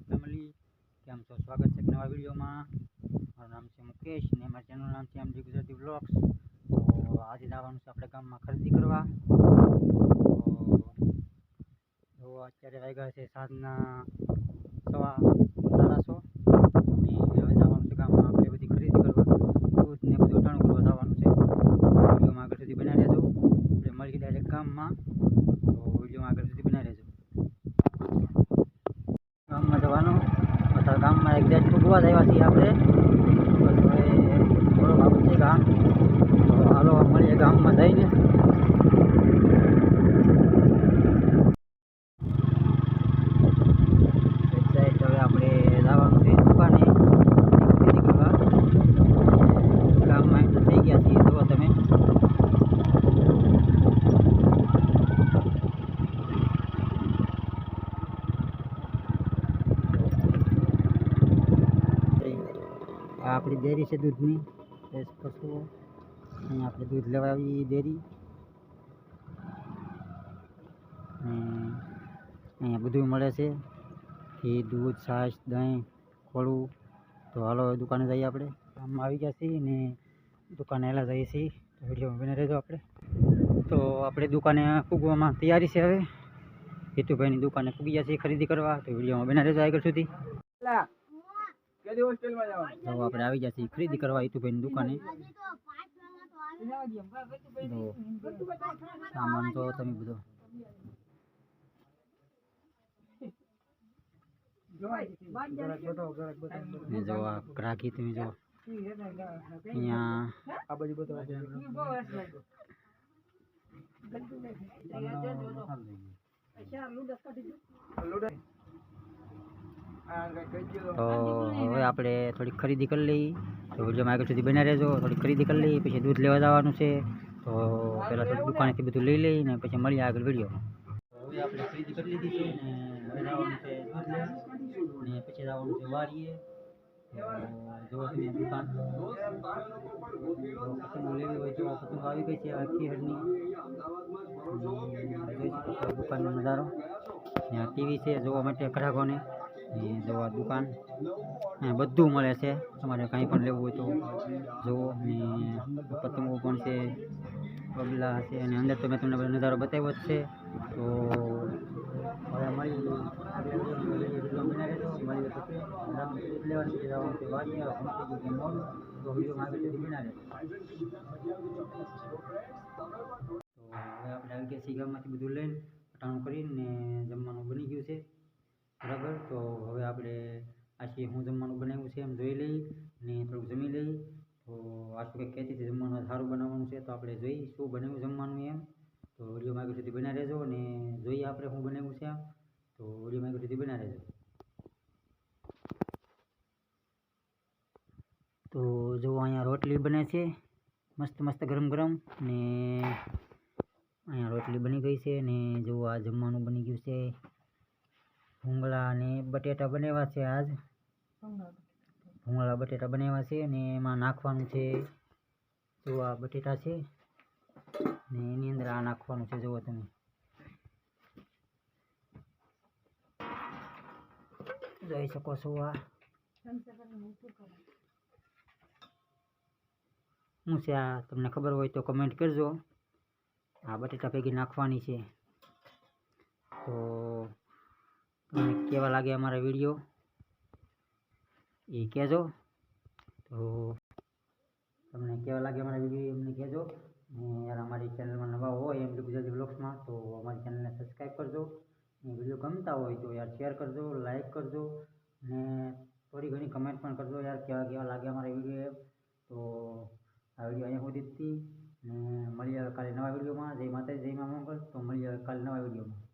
YouTube family કેમ છો સ્વાગત છે નવા વિડીયોમાં. મારું નામ છે મુકેશ ને મારા ચેનલનું નામ છે એમજી ગુજરાતી બ્લોગ્સ તો આજે જવાનું છે આપણે ગામમાં ખરીદી કરવા. તો અત્યારે વાગ્યા છે સાંજના સવા સાડા સો. હવે જવાનું છે ગામમાં આપણે બધી ખરીદી કરવા. દૂધ ને બધું અટાણું કરવા જવાનું છે. વિડીયોમાં આગળ સુધી બનાવી દેજો આપણે મળી ડાયરેક્ટ ગામમાં. તો વિડીયોમાં આગળ સુધી બનાવી રહેજો ગામમાં જવાનું અત્યારે ગામમાં ફૂગવા આવ્યા છીએ આપણે બસ હવે થોડો બાબુ છે ગામ તો હાલો મળીએ ગામમાં જઈને સાઈડ હવે આપણે જવાનું છે દુકાને ખરીદી કરવા ગામમાં એમ થઈ ગયા છીએ જુઓ તમે આપણી ડેરી છે દૂધની અહીંયા આપણે દૂધ લેવા આવી ડેરી. અહીંયા બધું મળે છે. ઘી, દૂધ, છાશ, દહીં, ખોળું. તો હાલો દુકાને જઈએ આપણે. કામમાં આવી ગયા છીએ ને દુકાને એલા જઈએ છીએ. વિડીયોમાં બને રહેજો આપણે. તો આપણે દુકાને પૂગવામાં તૈયારી છે હવે. હેતુભાઈની દુકાને પૂગી ગયા છીએ ખરીદી કરવા. તો વિડીયોમાં બને રહેજો આગળ સુધી. તો આપણે આવી જશે. છીએ ખરીદી કરવા હિતુભાઈની દુકાને. સામાન તો તમે બધો. જો આ ગ્રાહકી તમે જો. અહીંયા આ બાજુ તો હવે આપણે થોડી ખરીદી કરી લઈ તો વિડીયોમાં આગળ સુધી બન્યા રહેજો. થોડી ખરીદી કરી લઈ પછી દૂધ લેવા જવાનું છે. તો પહેલાં થોડી દુકાનેથી બધું લઈ લઈ ને પછી મળીએ આગળ વિડીયોમાં. હવે આપણે ખરીદી કરી લીધી છે ને જવાનું છે ને પછી જવાનું છે તમે દુકાન. લેવી હોય તો આખી છો દુકાનનો નજારો. ત્યાં ટીવી છે, જોવા માટે ગ્રાહકોને. ને જોવા દુકાન અહીંયા બધું મળે છે તમારે કાંઈ પણ લેવું હોય તો જુઓ ને પતંગો પણ છે બગલા છે અને અંદર તો મેં તમને બધો નજારો બતાવ્યો જ છે તો હવે મળી મળીએ પછી લેવાની છે જવાનું છે વાડીએ પહોંચી ગયું છે મોડું તો વિડીયોમાં આગળ સુધી બના રહેજો તો હવે આપણે આવી ગયા છીએ ગામમાંથી બધું લઈને અટાણું કરીને જમવાનું બની ગયું છે બરાબર તો હવે આપણે આશી હું જમવાનું બનાવ્યું છે એમ જોઈ લઈ ને થોડુંક જમી લઈ. તો આશુ કંઈક કહેતી હતી જમવાનું સારું બનાવવાનું છે તો આપણે જોઈ શું બનાવ્યું જમવાનું એમ. તો વિડીયોમાં આગળ સુધી બના રહેજો અને જોઈએ આપણે શું બનાવ્યું છે તો વિડીયોમાં આગળ સુધી બના રહેજો. તો જો અહીંયા રોટલી બને છે. મસ્ત મસ્ત ગરમ ગરમ ને અહીંયા રોટલી બની ગઈ છે ને જો આ જમવાનું બની ગયું છે. ભૂંગળા અને બટેટા બનાવ્યા છે આજ. ભૂંગળા બટેટા બનાવ્યા છે ને એમાં નાખવાનું છે જો આ બટેટા છે. ને એની અંદર આ નાખવાનું છે, જુઓ તમે. જોઈ શકો છો આ. શું છે આ? તમને ખબર હોય તો કમેન્ટ કરજો. આ બટેટા ભેગી નાખવાની છે. તો તમને કેવા લાગે અમારા વીડિયો? એ કહેજો. તો તમને કેવા લાગે અમારા વીડિયો એમને કહેજો. ને યાર અમારી ચેનલમાં નવા હોય એમ ગુજરાતી બ્લોગ્સમાં, તો અમારી ચેનલને સબસ્ક્રાઈબ કરજો. ને વીડિયો ગમતા હોય તો યાર શેર કરજો લાઈક કરજો. ને થોડી ઘણી કમેન્ટ પણ કરજો યાર, કેવા કેવા લાગે અમારા વીડિયો તો આ વીડિયો અહીંયા સુધી હતી. ને મળીએ કાલે નવા વિડીયોમાં જય માતાજી, જય મા મંગલ. તો મળીએ કાલે નવા વિડીયોમાં